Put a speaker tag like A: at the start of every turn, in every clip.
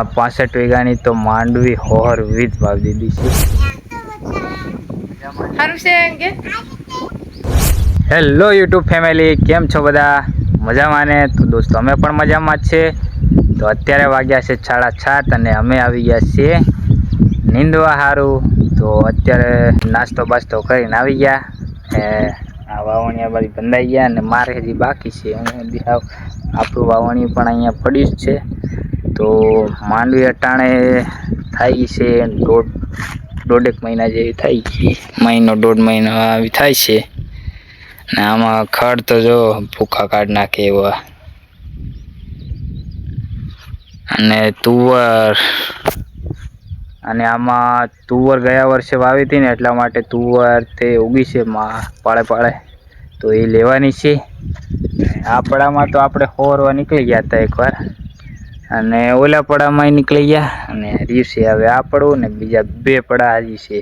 A: આ પાસઠ વીઘાની તો માંડવી હોર વીજ વાવી દીધી છે. હેલો યુટ્યુબ ફેમિલી કેમ છો બધા? મજામાં ને? તો દોસ્તો અમે પણ મજામાં જ છે. તો અત્યારે વાગ્યા છે સાડા સાત અને અમે આવી ગયા છીએ નીંદવા સારું તો અત્યારે નાસ્તો બાસ્તો કરીને આવી ગયા એ આ વાવણીયા બધી બંધાઈ ગયા અને મારે હજી બાકી છે. હું આપણું વાવણી પણ અહીંયા પડ્યું જ છે. તો માંડવી અટાણે થાય છે, દોઢ, દોઢેક મહિના જેવી થાય છે મહિનો, દોઢ મહિનો આવી થાય છે. ને આમાં ખડ તો જો ભૂખા કાઢ નાખે એવા. અને તુવર, અને આમાં તુવર ગયા વર્ષે વાવી હતી ને એટલા માટે તુવર તે ઉગી છે માં, પાળે પાળે. તો એ લેવાની છે. આપણામાં તો આપણે હોરવા નીકળી ગયા હતા એકવાર. અને ઓલા પડામાં નીકળી ગયા અને દિવસે હવે આ પડવું ને બીજા બે પડા હજી છે.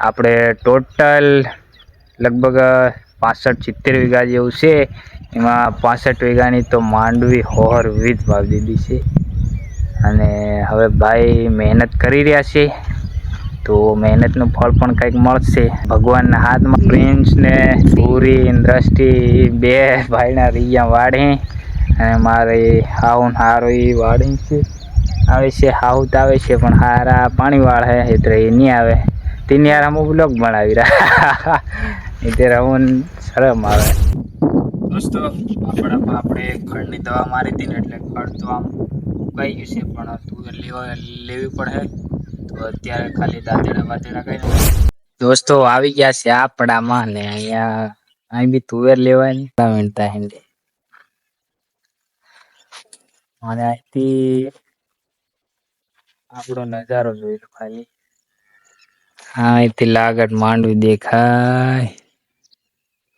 A: આપણે ટોટલ લગભગ પાસઠ સિત્તેર વીઘા જેવું છે. એમાં પાસઠ વીઘાની તો માંડવી હોર વિથ વાવી દીધી છે. અને હવે ભાઈ મહેનત કરી રહ્યા છે. તો મહેનતનું ફળ પણ કંઈક મળશે. ભગવાનના હાથમાં પ્રિન્સ ને પૂરી દ્રષ્ટિ બે ભાઈના રીયા વાડી અને મારે હાઉ હારો એ વાળી છે. આવે છે હાઉ તો આવે છે પણ હારા પાણીવાળ હે એટલે એ નહીં આવે. તેની યાર અમુક બ્લોગ બનાવી રહ્યા. એટલે રમણ શરમ આવે. દોસ્તો આપણા આપણે ખડની દવા મારી હતી ને એટલે ખડ તો આમ ઉકાઈ ગયું છે પણ તુવેર લેવા લેવી પડે. તો અત્યારે ખાલી દાંતેડા વાતેડા કઈ દોસ્તો આવી ગયા છે આપણામાં ને અહીંયા અહીં બી તુવેર લેવાની મિનતા હિન્દે અને અહીંથી આપણો નજારો જોઈ લો ખાલી. હા અહીંથી લાગટ માંડવી દેખાય.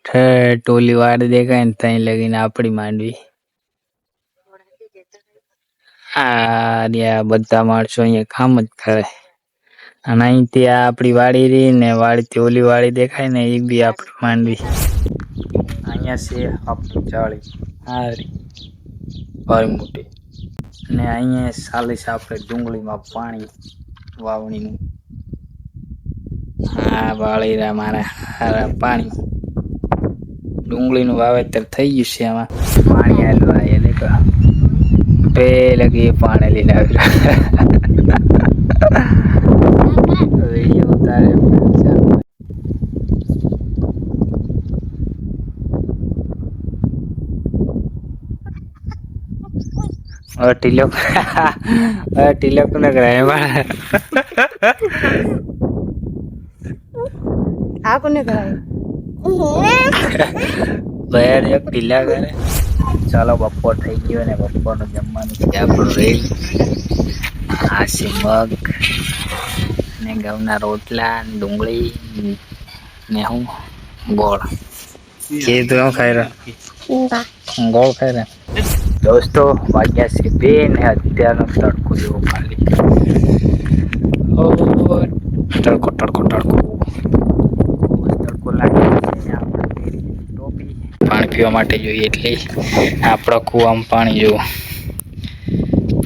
A: ઠેઠ ટોલી વાર દેખાય ને ત્યાં લગીને આપણી માંડવી. આ બધા માણસો અહીંયા કામ જ કરે. અને અહીંથી આ આપણી વાડી રહી ને વાડીથી ઓલી વાડી દેખાય ને એ બી આપણી માંડવી. અહીંયા છે આપણી જાળી. હા રી મોટી. ને અહીંયા સાલીસ આપણે ડુંગળીમાં પાણી વાવણીનું. હા વાળી રહ્યા મારા હારા પાણી. ડુંગળીનું વાવેતર થઈ ગયું છે આમાં. પાણી હાલવા એ દેખો. બે લગી પાણી લઈને આવી
B: આ કોને કરાય?
A: બહાર એક ઢીલા કરે. ચાલો બપોર થઈ ગયો ને બપોરનું જમવાનું છે. આપણું રેલ આ છે મગ ને ઘઉંના રોટલા ડુંગળી ને હું ગોળ. કે તું ખાઈ રહ્યો. ગોળ ખાઈ રહ્યો? દોસ્તો વાગ્યા છે બે ને અત્યારનો તડકો જેવો ખાલી. તડકો તડકો તડકો. તડકો લાગે છે આપણે ટોપી. પાણી પીવા માટે જોઈએ એટલે આપણો કૂવામાં પાણી જો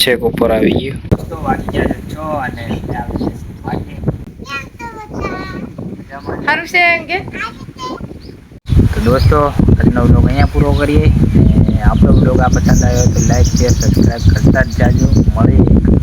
A: છેક ઉપર આવી ગયું. દોસ્તો વાગ્યા ગયા છ અને આવી છે વાગે.
B: સારું છે કે
A: તો દોસ્તો, આજનો બ્લોગ અહીંયા પૂરો કરીએ આપણો બ્લોગ આ પસંદ આવ્યો તો લાઈક શેર સબસ્ક્રાઈબ કરતા જ જાજો. મળીએ.